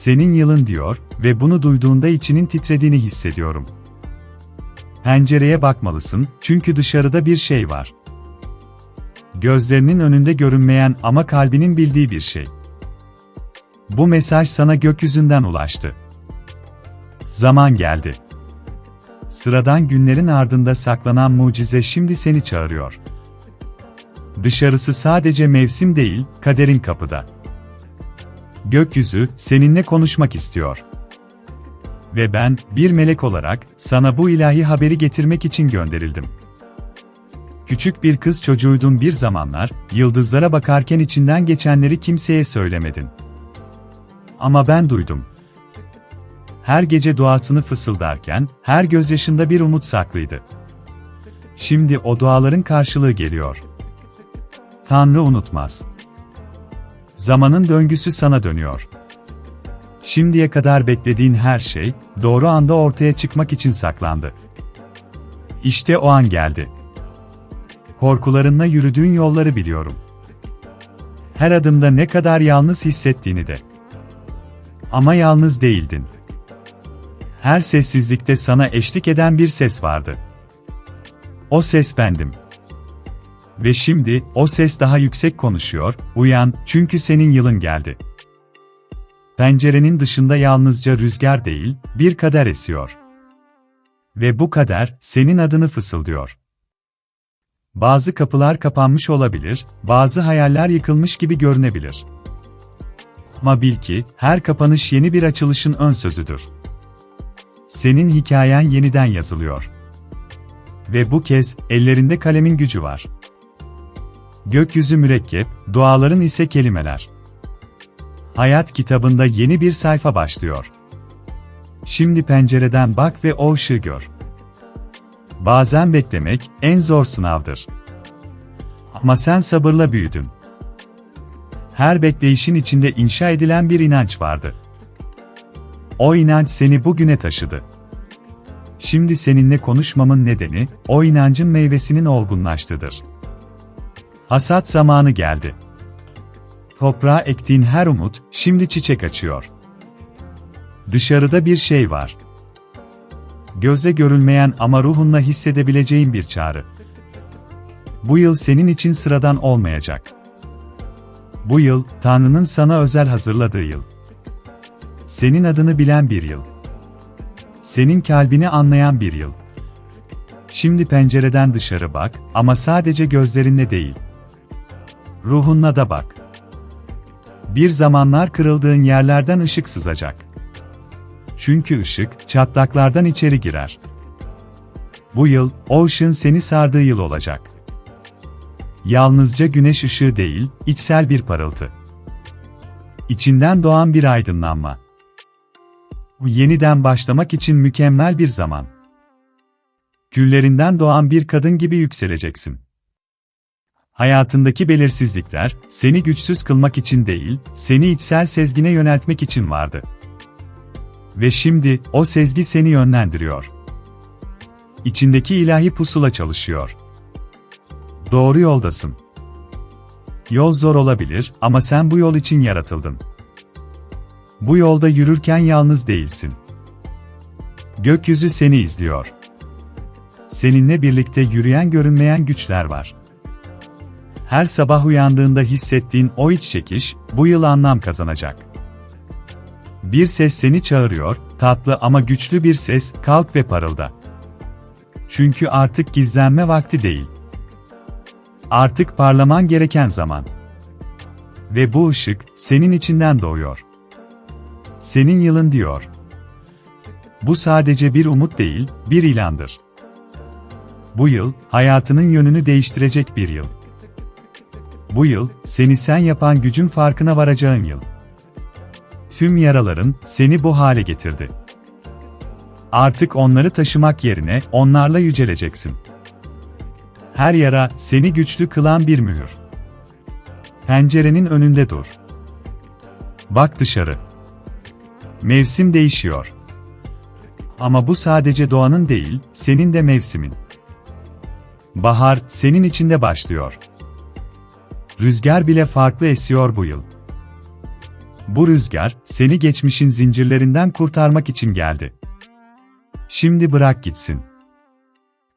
senin yılın diyor ve bunu duyduğunda içinin titrediğini hissediyorum. Pencereye bakmalısın çünkü dışarıda bir şey var. Gözlerinin önünde görünmeyen ama kalbinin bildiği bir şey. Bu mesaj sana gökyüzünden ulaştı. Zaman geldi. Sıradan günlerin ardında saklanan mucize şimdi seni çağırıyor. Dışarısı sadece mevsim değil, kaderin kapıda. Gökyüzü seninle konuşmak istiyor. Ve ben bir melek olarak sana bu ilahi haberi getirmek için gönderildim. Küçük bir kız çocuğuydun bir zamanlar, yıldızlara bakarken içinden geçenleri kimseye söylemedin. Ama ben duydum. Her gece duasını fısıldarken, her gözyaşında bir umut saklıydı. Şimdi o duaların karşılığı geliyor. Tanrı unutmaz. Zamanın döngüsü sana dönüyor. Şimdiye kadar beklediğin her şey, doğru anda ortaya çıkmak için saklandı. İşte o an geldi. Korkularınla yürüdüğün yolları biliyorum. Her adımda ne kadar yalnız hissettiğini de. Ama yalnız değildin. Her sessizlikte sana eşlik eden bir ses vardı. O ses bendim. Ve şimdi, o ses daha yüksek konuşuyor, uyan, çünkü senin yılın geldi. Pencerenin dışında yalnızca rüzgar değil, bir kader esiyor. Ve bu kader, senin adını fısıldıyor. Bazı kapılar kapanmış olabilir, bazı hayaller yıkılmış gibi görünebilir. Ama bil ki, her kapanış yeni bir açılışın ön sözüdür. Senin hikayen yeniden yazılıyor. Ve bu kez, ellerinde kalemin gücü var. Gökyüzü mürekkep, duaların ise kelimeler. Hayat kitabında yeni bir sayfa başlıyor. Şimdi pencereden bak ve o ışığı gör. Bazen beklemek en zor sınavdır. Ama sen sabırla büyüdün. Her bekleyişin içinde inşa edilen bir inanç vardı. O inanç seni bugüne taşıdı. Şimdi seninle konuşmamın nedeni, o inancın meyvesinin olgunlaştıdır. Hasat zamanı geldi. Toprağa ektiğin her umut, şimdi çiçek açıyor. Dışarıda bir şey var. Gözle görülmeyen ama ruhunla hissedebileceğin bir çağrı. Bu yıl senin için sıradan olmayacak. Bu yıl, Tanrı'nın sana özel hazırladığı yıl. Senin adını bilen bir yıl. Senin kalbini anlayan bir yıl. Şimdi pencereden dışarı bak ama sadece gözlerinle değil. Ruhunla da bak. Bir zamanlar kırıldığın yerlerden ışık sızacak. Çünkü ışık, çatlaklardan içeri girer. Bu yıl, o ışığın seni sardığı yıl olacak. Yalnızca güneş ışığı değil, içsel bir parıltı. İçinden doğan bir aydınlanma. Yeniden başlamak için mükemmel bir zaman. Küllerinden doğan bir kadın gibi yükseleceksin. Hayatındaki belirsizlikler, seni güçsüz kılmak için değil, seni içsel sezgine yöneltmek için vardı. Ve şimdi, o sezgi seni yönlendiriyor. İçindeki ilahi pusula çalışıyor. Doğru yoldasın. Yol zor olabilir ama sen bu yol için yaratıldın. Bu yolda yürürken yalnız değilsin. Gökyüzü seni izliyor. Seninle birlikte yürüyen görünmeyen güçler var. Her sabah uyandığında hissettiğin o iç çekiş, bu yıl anlam kazanacak. Bir ses seni çağırıyor, tatlı ama güçlü bir ses, kalk ve parılda. Çünkü artık gizlenme vakti değil. Artık parlaman gereken zaman. Ve bu ışık, senin içinden doğuyor. Senin yılın diyor. Bu sadece bir umut değil, bir ilandır. Bu yıl, hayatının yönünü değiştirecek bir yıl. Bu yıl, seni sen yapan gücün farkına varacağın yıl. Tüm yaraların, seni bu hale getirdi. Artık onları taşımak yerine, onlarla yüceleceksin. Her yara, seni güçlü kılan bir mühür. Pencerenin önünde dur. Bak dışarı. Mevsim değişiyor. Ama bu sadece doğanın değil, senin de mevsimin. Bahar, senin içinde başlıyor. Rüzgar bile farklı esiyor bu yıl. bu rüzgar, seni geçmişin zincirlerinden kurtarmak için geldi. Şimdi bırak gitsin.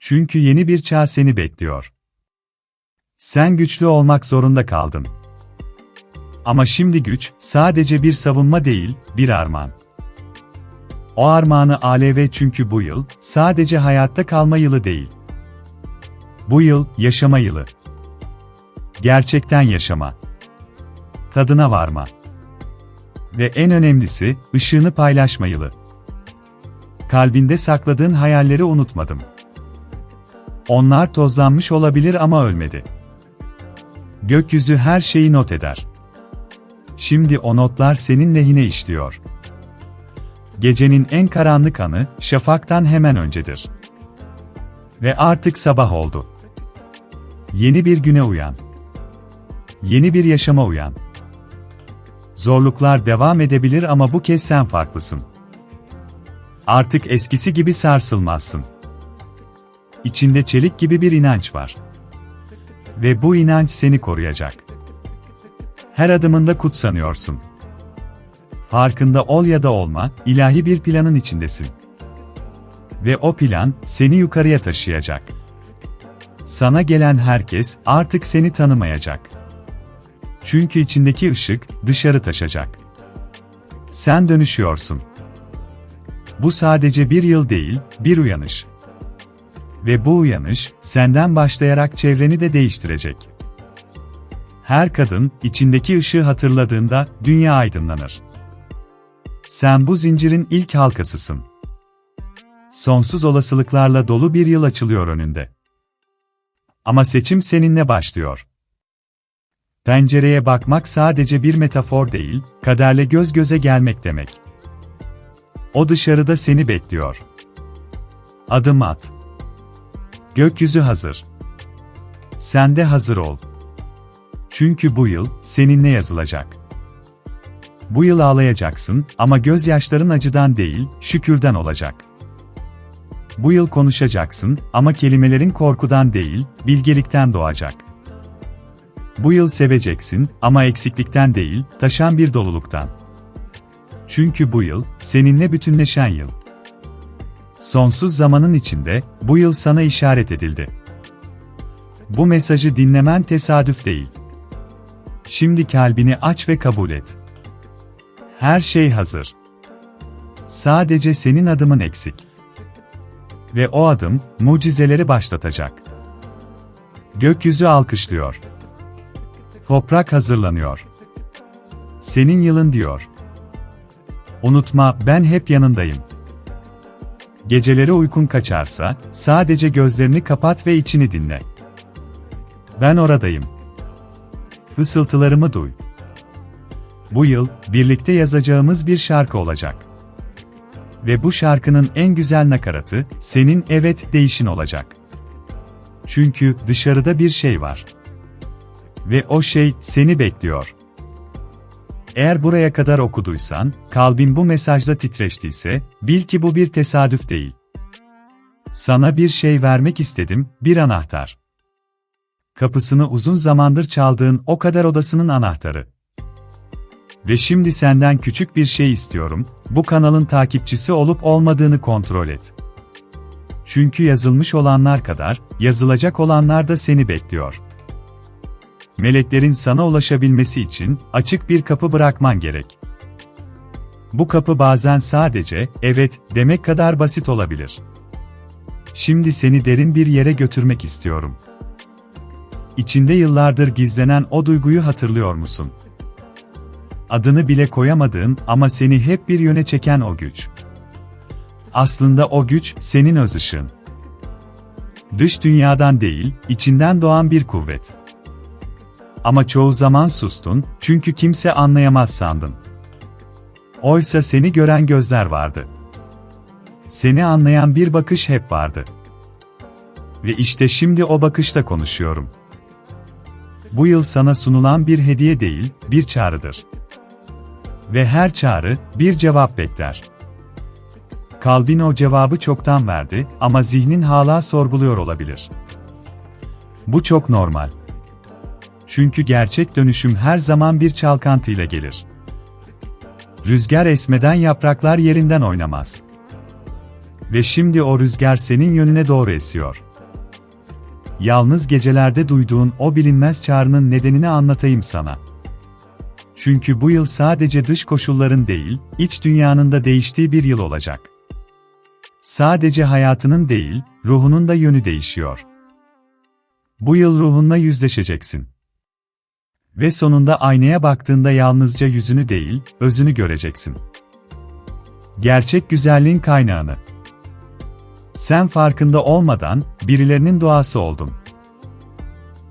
Çünkü yeni bir çağ seni bekliyor. Sen güçlü olmak zorunda kaldın. Ama şimdi güç, sadece bir savunma değil, bir armağan. O armağanı alev çünkü bu yıl, sadece hayatta kalma yılı değil. Bu yıl, yaşama yılı. Gerçekten yaşama. Tadına varma. Ve en önemlisi, ışığını paylaşma yılı. Kalbinde sakladığın hayalleri unutmadım. Onlar tozlanmış olabilir ama ölmedi. Gökyüzü her şeyi not eder. Şimdi o notlar senin lehine işliyor. Gecenin en karanlık anı, şafaktan hemen öncedir. Ve artık sabah oldu. Yeni bir güne uyan. Yeni bir yaşama uyan. Zorluklar devam edebilir ama bu kez sen farklısın. Artık eskisi gibi sarsılmazsın. İçinde çelik gibi bir inanç var. Ve bu inanç seni koruyacak. Her adımında kutsanıyorsun. Farkında ol ya da olma, ilahi bir planın içindesin. Ve o plan, seni yukarıya taşıyacak. Sana gelen herkes, artık seni tanımayacak. Çünkü içindeki ışık, dışarı taşacak. Sen dönüşüyorsun. Bu sadece bir yıl değil, bir uyanış. Ve bu uyanış, senden başlayarak çevreni de değiştirecek. Her kadın, içindeki ışığı hatırladığında, dünya aydınlanır. Sen bu zincirin ilk halkasısın. Sonsuz olasılıklarla dolu bir yıl açılıyor önünde. Ama seçim seninle başlıyor. Pencereye bakmak sadece bir metafor değil, kaderle göz göze gelmek demek. O dışarıda seni bekliyor. Adım at. Gökyüzü hazır. Sen de hazır ol. Çünkü bu yıl seninle yazılacak. Bu yıl ağlayacaksın ama gözyaşların acıdan değil, şükürden olacak. Bu yıl konuşacaksın ama kelimelerin korkudan değil, bilgelikten doğacak. Bu yıl seveceksin ama eksiklikten değil, taşan bir doluluktan. Çünkü bu yıl seninle bütünleşen yıl. Sonsuz zamanın içinde bu yıl sana işaret edildi. Bu mesajı dinlemen tesadüf değil. Şimdi kalbini aç ve kabul et. Her şey hazır. Sadece senin adımın eksik. Ve o adım mucizeleri başlatacak. Gökyüzü alkışlıyor. Toprak hazırlanıyor. Senin yılın diyor. Unutma, ben hep yanındayım. Geceleri uykun kaçarsa, sadece gözlerini kapat ve içini dinle. Ben oradayım. Fısıltılarımı duy. Bu yıl, birlikte yazacağımız bir şarkı olacak. Ve bu şarkının en güzel nakaratı, senin evet değişin olacak. Çünkü dışarıda bir şey var. Ve o şey seni bekliyor. Eğer buraya kadar okuduysan, kalbin bu mesajda titreştiyse, bil ki bu bir tesadüf değil. Sana bir şey vermek istedim, bir anahtar. Kapısını uzun zamandır çaldığın o kadar odasının anahtarı. Ve şimdi senden küçük bir şey istiyorum, bu kanalın takipçisi olup olmadığını kontrol et. Çünkü yazılmış olanlar kadar, yazılacak olanlar da seni bekliyor. Meleklerin sana ulaşabilmesi için açık bir kapı bırakman gerek. Bu kapı bazen sadece evet demek kadar basit olabilir. Şimdi seni derin bir yere götürmek istiyorum. İçinde yıllardır gizlenen o duyguyu hatırlıyor musun? Adını bile koyamadığın ama seni hep bir yöne çeken o güç. Aslında o güç senin öz ışığın. Dış dünyadan değil, içinden doğan bir kuvvet. Ama çoğu zaman sustun, çünkü kimse anlayamaz sandın. Oysa seni gören gözler vardı. Seni anlayan bir bakış hep vardı. Ve işte şimdi o bakışta konuşuyorum. Bu yıl sana sunulan bir hediye değil, bir çağrıdır. Ve her çağrı, bir cevap bekler. Kalbin o cevabı çoktan verdi ama zihnin hala sorguluyor olabilir. Bu çok normal. Çünkü gerçek dönüşüm her zaman bir çalkantıyla gelir. rüzgar esmeden yapraklar yerinden oynamaz. Ve şimdi o rüzgar senin yönüne doğru esiyor. Yalnız gecelerde duyduğun o bilinmez çağrının nedenini anlatayım sana. Çünkü bu yıl sadece dış koşulların değil, iç dünyanın da değiştiği bir yıl olacak. Sadece hayatının değil, ruhunun da yönü değişiyor. Bu yıl ruhunla yüzleşeceksin. Ve sonunda aynaya baktığında yalnızca yüzünü değil, özünü göreceksin. Gerçek güzelliğin kaynağını. Sen farkında olmadan birilerinin duası oldun.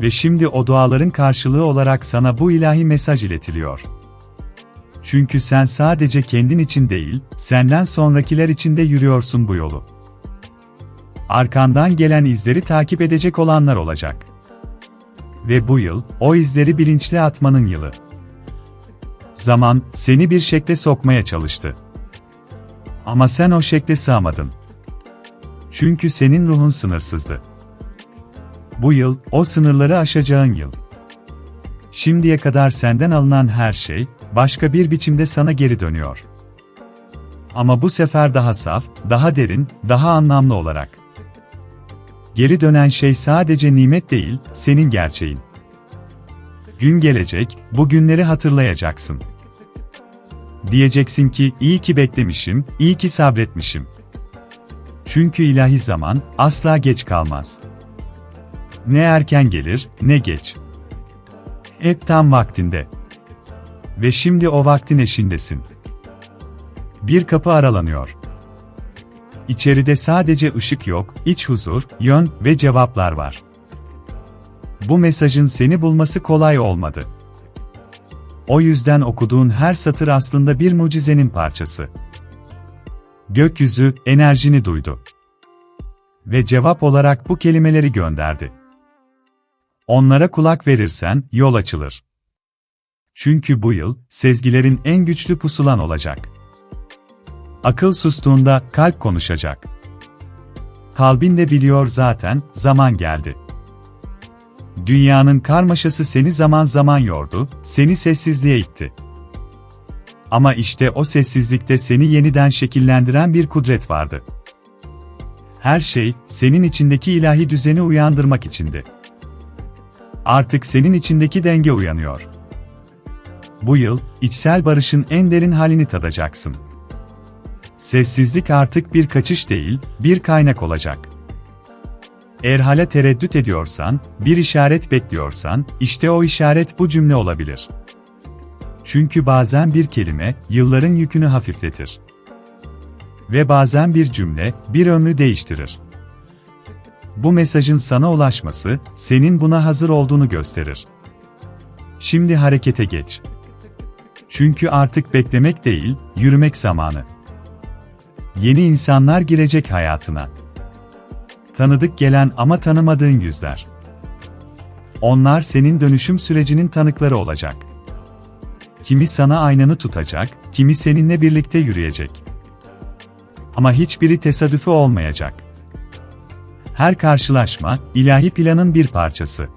Ve şimdi o duaların karşılığı olarak sana bu ilahi mesaj iletiliyor. Çünkü sen sadece kendin için değil, senden sonrakiler için de yürüyorsun bu yolu. Arkandan gelen izleri takip edecek olanlar olacak. Ve bu yıl, o izleri bilinçli atmanın yılı. Zaman, seni bir şekle sokmaya çalıştı. Ama sen o şekle sığamadın. Çünkü senin ruhun sınırsızdı. Bu yıl, o sınırları aşacağın yıl. Şimdiye kadar senden alınan her şey, başka bir biçimde sana geri dönüyor. Ama bu sefer daha saf, daha derin, daha anlamlı olarak. Geri dönen şey sadece nimet değil, senin gerçeğin. Gün gelecek, bu günleri hatırlayacaksın. Diyeceksin ki, iyi ki beklemişim, iyi ki sabretmişim. Çünkü ilahi zaman, asla geç kalmaz. Ne erken gelir, ne geç. Hep tam vaktinde. Ve şimdi o vaktin eşindesin. Bir kapı aralanıyor. İçeride sadece ışık yok, iç huzur, yön ve cevaplar var. Bu mesajın seni bulması kolay olmadı. O yüzden okuduğun her satır aslında bir mucizenin parçası. Gökyüzü enerjini duydu. Ve cevap olarak bu kelimeleri gönderdi. Onlara kulak verirsen yol açılır. Çünkü bu yıl sezgilerin en güçlü pusulan olacak. Akıl sustuğunda kalp konuşacak. Kalbin de biliyor zaten, zaman geldi. Dünyanın karmaşası seni zaman zaman yordu, seni sessizliğe itti. Ama işte o sessizlikte seni yeniden şekillendiren bir kudret vardı. Her şey, senin içindeki ilahi düzeni uyandırmak içindi. Artık senin içindeki denge uyanıyor. Bu yıl, içsel barışın en derin halini tadacaksın. Sessizlik artık bir kaçış değil, bir kaynak olacak. Eğer hala tereddüt ediyorsan, bir işaret bekliyorsan, işte o işaret bu cümle olabilir. Çünkü bazen bir kelime, yılların yükünü hafifletir. Ve bazen bir cümle, bir ömrü değiştirir. Bu mesajın sana ulaşması, senin buna hazır olduğunu gösterir. Şimdi harekete geç. Çünkü artık beklemek değil, yürümek zamanı. Yeni insanlar girecek hayatına. Tanıdık gelen ama tanımadığın yüzler. Onlar senin dönüşüm sürecinin tanıkları olacak. Kimi sana aynanı tutacak, kimi seninle birlikte yürüyecek. Ama hiçbiri tesadüfi olmayacak. Her karşılaşma, ilahi planın bir parçası.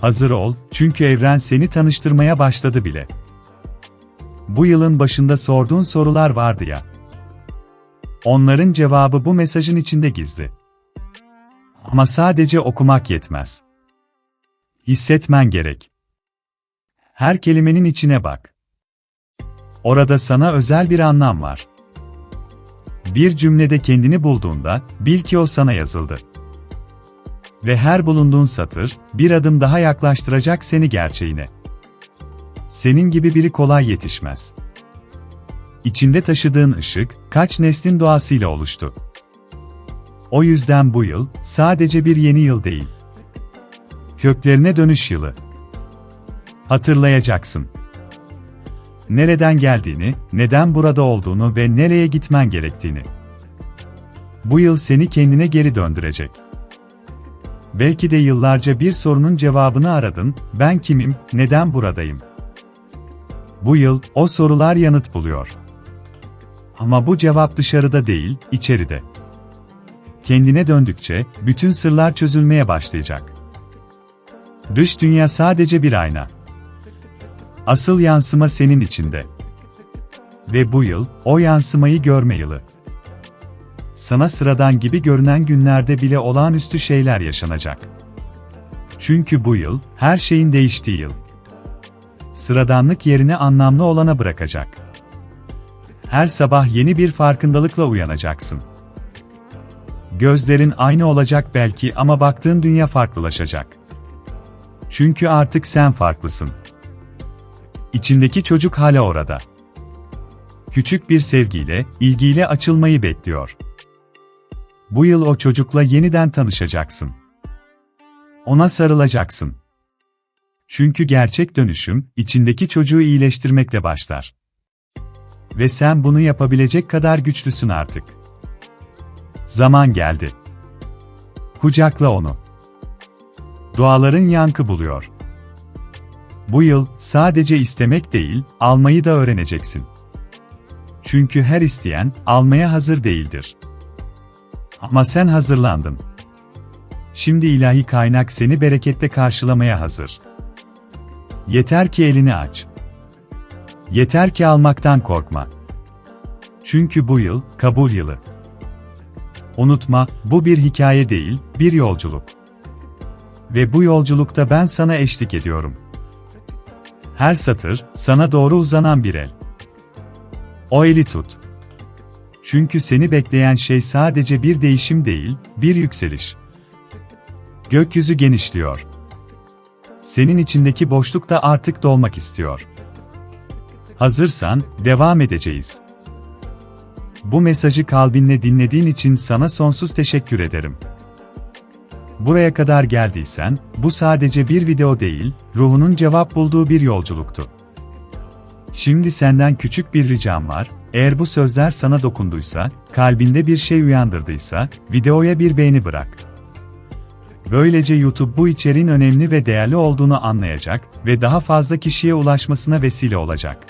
Hazır ol, çünkü evren seni tanıştırmaya başladı bile. Bu yılın başında sorduğun sorular vardı ya. Onların cevabı bu mesajın içinde gizli. Ama sadece okumak yetmez. Hissetmen gerek. Her kelimenin içine bak. Orada sana özel bir anlam var. Bir cümlede kendini bulduğunda, bil ki o sana yazıldı. Ve her bulunduğun satır, bir adım daha yaklaştıracak seni gerçeğine. Senin gibi biri kolay yetişmez. İçinde taşıdığın ışık, kaç neslin doğasıyla oluştu. O yüzden bu yıl, sadece bir yeni yıl değil. Köklerine dönüş yılı. Hatırlayacaksın. Nereden geldiğini, neden burada olduğunu ve nereye gitmen gerektiğini. Bu yıl seni kendine geri döndürecek. Belki de yıllarca bir sorunun cevabını aradın, ben kimim, neden buradayım? Bu yıl, o sorular yanıt buluyor. Ama bu cevap dışarıda değil, içeride. Kendine döndükçe, bütün sırlar çözülmeye başlayacak. Dış dünya sadece bir ayna. Asıl yansıma senin içinde. Ve bu yıl, o yansımayı görme yılı. Sana sıradan gibi görünen günlerde bile olağanüstü şeyler yaşanacak. Çünkü bu yıl, her şeyin değiştiği yıl. Sıradanlık yerini anlamlı olana bırakacak. Her sabah yeni bir farkındalıkla uyanacaksın. Gözlerin aynı olacak belki ama baktığın dünya farklılaşacak. Çünkü artık sen farklısın. İçindeki çocuk hala orada. Küçük bir sevgiyle, ilgiyle açılmayı bekliyor. Bu yıl o çocukla yeniden tanışacaksın. Ona sarılacaksın. Çünkü gerçek dönüşüm, içindeki çocuğu iyileştirmekle başlar. Ve sen bunu yapabilecek kadar güçlüsün artık. Zaman geldi. Kucakla onu. Duaların yankı buluyor. Bu yıl sadece istemek değil, almayı da öğreneceksin. Çünkü her isteyen almaya hazır değildir. Ama sen hazırlandın. Şimdi ilahi kaynak seni berekette karşılamaya hazır. Yeter ki elini aç. Yeter ki almaktan korkma. Çünkü bu yıl kabul yılı. Unutma, bu bir hikaye değil, bir yolculuk. Ve bu yolculukta ben sana eşlik ediyorum. Her satır, sana doğru uzanan bir el. O eli tut. Çünkü seni bekleyen şey sadece bir değişim değil, bir yükseliş. Gökyüzü genişliyor. Senin içindeki boşluk da artık dolmak istiyor. Hazırsan, devam edeceğiz. Bu mesajı kalbinle dinlediğin için sana sonsuz teşekkür ederim. Buraya kadar geldiysen, bu sadece bir video değil, ruhunun cevap bulduğu bir yolculuktu. Şimdi senden küçük bir ricam var, eğer bu sözler sana dokunduysa, kalbinde bir şey uyandırdıysa, videoya bir beğeni bırak. Böylece YouTube bu içeriğin önemli ve değerli olduğunu anlayacak ve daha fazla kişiye ulaşmasına vesile olacak.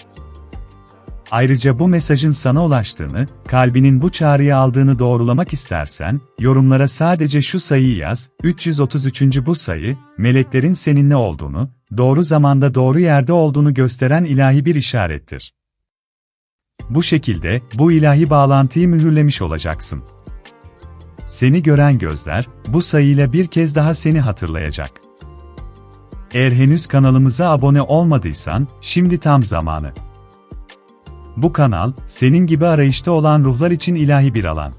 Ayrıca bu mesajın sana ulaştığını, kalbinin bu çağrıyı aldığını doğrulamak istersen, yorumlara sadece şu sayıyı yaz, 333. bu sayı, meleklerin seninle olduğunu, doğru zamanda doğru yerde olduğunu gösteren ilahi bir işarettir. Bu şekilde, bu ilahi bağlantıyı mühürlemiş olacaksın. Seni gören gözler, bu sayıyla bir kez daha seni hatırlayacak. Eğer henüz kanalımıza abone olmadıysan, şimdi tam zamanı. Bu kanal, senin gibi arayışta olan ruhlar için ilahi bir alan.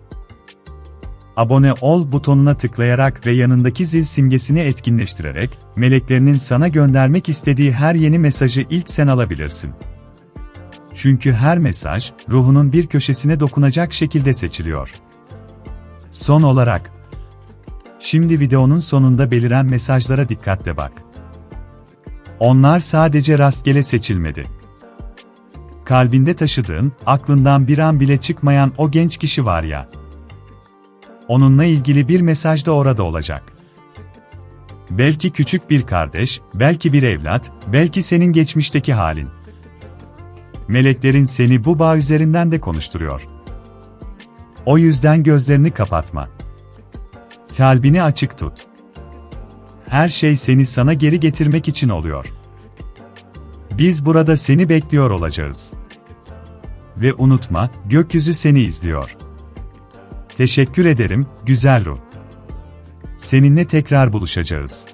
Abone ol butonuna tıklayarak ve yanındaki zil simgesini etkinleştirerek, meleklerinin sana göndermek istediği her yeni mesajı ilk sen alabilirsin. Çünkü her mesaj, ruhunun bir köşesine dokunacak şekilde seçiliyor. Son olarak, şimdi videonun sonunda beliren mesajlara dikkatle bak. Onlar sadece rastgele seçilmedi kalbinde taşıdığın, aklından bir an bile çıkmayan o genç kişi var ya. Onunla ilgili bir mesaj da orada olacak. Belki küçük bir kardeş, belki bir evlat, belki senin geçmişteki halin. Meleklerin seni bu bağ üzerinden de konuşturuyor. O yüzden gözlerini kapatma. Kalbini açık tut. Her şey seni sana geri getirmek için oluyor. Biz burada seni bekliyor olacağız. Ve unutma, gökyüzü seni izliyor. Teşekkür ederim, güzel ruh. Seninle tekrar buluşacağız.